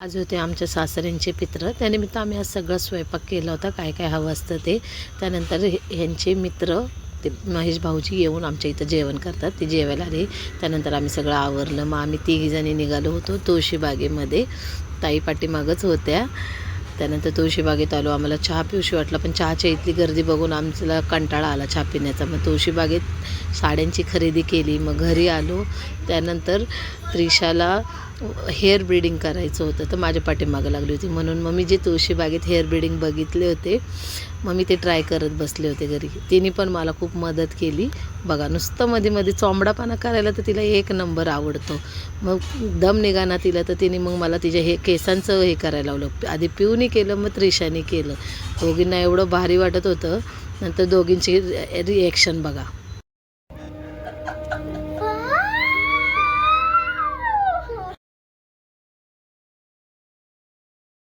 आज होते आमच्या सासऱ्यांचे पित्र त्यानिमित्त आम्ही आज सगळं स्वयंपाक केला होता काय काय हवं असतं ते. त्यानंतर ह्यांचे मित्र ते महेश भाऊजी येऊन आमच्या इथं जेवण करतात ते जेवायला आले. त्यानंतर आम्ही सगळं आवरलं. मग आम्ही तिघीजणी निघालो होतो तुळशीबागेमध्ये ताई पाठीमागच होत्या. त्यानंतर तुळशीबागेत आलो. आम्हाला चहा पिऊशी वाटला पण चहाच्या इथली गर्दी बघून आमच्याला कंटाळा आला चहा पिण्याचा. मग तुळशीबागेत साड्यांची खरेदी केली. मग घरी आलो. त्यानंतर त्रिशाला हेअर ब्रिडिंग करायचं होतं तर माझ्या पाठीमागं लागली होती. म्हणून मग मी जे तुळशीबागेत हेअर ब्रिडिंग बघितले होते मग मी ते ट्राय करत बसले होते घरी. तिने पण मला खूप मदत केली. बघा नुसतं मध्ये मध्ये चोंबडापाना करायला तर तिला एक नंबर आवडतो. मग दम निघाना तिला तर तिने मग मला तिच्या हे केसांचं हे करायला लावलं. आधी पिऊनी केलं मग त्रिशाने केलं. दोघींना एवढं भारी वाटत होतं. नंतर दोघींची रिॲक्शन बघा.